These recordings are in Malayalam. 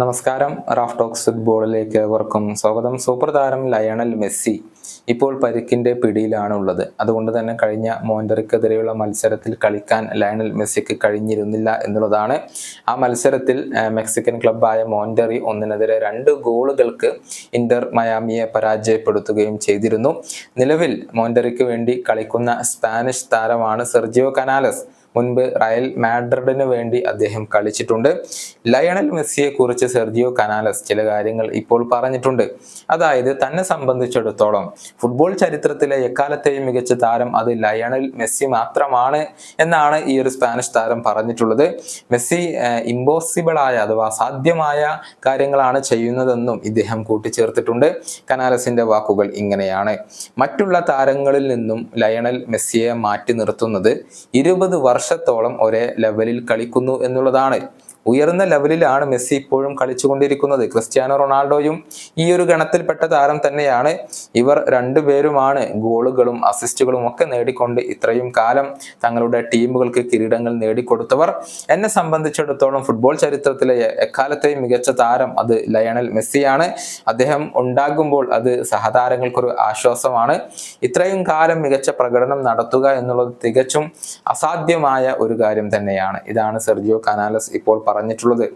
നമസ്കാരം. റാഫ് ടോക്സ് ഫുട്ബോളിലേക്ക് ഏവർക്കും സ്വാഗതം. സൂപ്പർ താരം ലയണൽ മെസ്സി ഇപ്പോൾ പരിക്കിന്റെ പിടിയിലാണ് ഉള്ളത് അതുകൊണ്ട് തന്നെ കഴിഞ്ഞ മോണ്ടറിക്കെതിരെയുള്ള മത്സരത്തിൽ കളിക്കാൻ ലയണൽ മെസ്സിക്ക് കഴിഞ്ഞിരുന്നില്ല എന്നുള്ളതാണ്. ആ മത്സരത്തിൽ മെക്സിക്കൻ ക്ലബായ മോണ്ടറി ഒന്നിനെതിരെ രണ്ട് ഗോളുകൾക്ക് ഇന്റർ മയാമിയെ പരാജയപ്പെടുത്തുകയും ചെയ്തിരുന്നു. നിലവിൽ മോണ്ടറിക്ക് വേണ്ടി കളിക്കുന്ന സ്പാനിഷ് താരമാണ് സെർജിയോ കനാലസ്. മുൻപ് റയൽ മാഡ്രിഡിന് വേണ്ടി അദ്ദേഹം കളിച്ചിട്ടുണ്ട്. ലയണൽ മെസ്സിയെ കുറിച്ച് സെർജിയോ കനാലസ് ചില കാര്യങ്ങൾ ഇപ്പോൾ പറഞ്ഞിട്ടുണ്ട്. അതായത് തന്നെ സംബന്ധിച്ചിടത്തോളം ഫുട്ബോൾ ചരിത്രത്തിലെ എക്കാലത്തെയും മികച്ച താരം അത് ലയണൽ മെസ്സി മാത്രമാണ് എന്നാണ് ഈ ഒരു സ്പാനിഷ് താരം പറഞ്ഞിട്ടുള്ളത്. മെസ്സി ഇമ്പോസിബിൾ ആയ അഥവാ സാധ്യമായ കാര്യങ്ങളാണ് ചെയ്യുന്നതെന്നും ഇദ്ദേഹം കൂട്ടിച്ചേർത്തിട്ടുണ്ട്. കനാലസിന്റെ വാക്കുകൾ ഇങ്ങനെയാണ്. മറ്റുള്ള താരങ്ങളിൽ നിന്നും ലയണൽ മെസ്സിയെ മാറ്റി നിർത്തുന്നത്. ഇരുപത് വർഷത്തോളം ഒരേ ലെവലിൽ കളിക്കുന്നു എന്നുള്ളതാണ്. ഉയർന്ന ലെവലിലാണ് മെസ്സി ഇപ്പോഴും കളിച്ചുകൊണ്ടിരിക്കുന്നത്. ക്രിസ്ത്യാനോ റൊണാൾഡോയും ഈ ഒരു ഗണത്തിൽപ്പെട്ട താരം തന്നെയാണ്. ഇവർ രണ്ടുപേരുമാണ് ഗോളുകളും അസിസ്റ്റുകളും ഒക്കെ നേടിക്കൊണ്ട് ഇത്രയും കാലം തങ്ങളുടെ ടീമുകൾക്ക് കിരീടങ്ങൾ നേടിക്കൊടുത്തവർ. എന്നെ സംബന്ധിച്ചിടത്തോളം ഫുട്ബോൾ ചരിത്രത്തിലെ എക്കാലത്തെയും മികച്ച താരം അത് ലയണൽ മെസ്സിയാണ്. അദ്ദേഹം ഉണ്ടാകുമ്പോൾ അത് സഹതാരങ്ങൾക്കൊരു ആശ്വാസമാണ്. ഇത്രയും കാലം മികച്ച പ്രകടനം നടത്തുക എന്നുള്ളത് തികച്ചും അസാധ്യമായ ഒരു കാര്യം തന്നെയാണ്. ഇതാണ് സെർജിയോ കനാലസ് ഇപ്പോൾ പറഞ്ഞിട്ടുള്ളത്.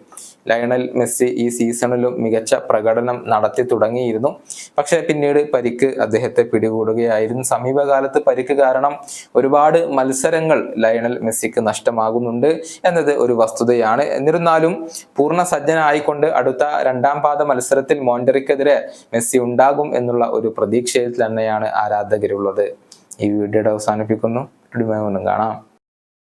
ലയണൽ മെസ്സി ഈ സീസണിലും മികച്ച പ്രകടനം നടത്തി തുടങ്ങിയിരുന്നു. പക്ഷെ പിന്നീട് പരിക്ക് അദ്ദേഹത്തെ പിടികൂടുകയായിരുന്നു. സമീപകാലത്ത് പരിക്ക് കാരണം ഒരുപാട് മത്സരങ്ങൾ ലയണൽ മെസ്സിക്ക് നഷ്ടമാകുന്നുണ്ട് എന്നത് ഒരു വസ്തുതയാണ്. എന്നിരുന്നാലും പൂർണ സജ്ജനായിക്കൊണ്ട് അടുത്ത രണ്ടാം പാദ മത്സരത്തിൽ മോണ്ടറിക്കെതിരെ മെസ്സി ഉണ്ടാകും എന്നുള്ള ഒരു പ്രതീക്ഷയിൽ തന്നെയാണ് ആരാധകരുള്ളത്. ഈ വീഡിയോയുടെ അവസാനിപ്പിക്കുന്നു. കാണാം.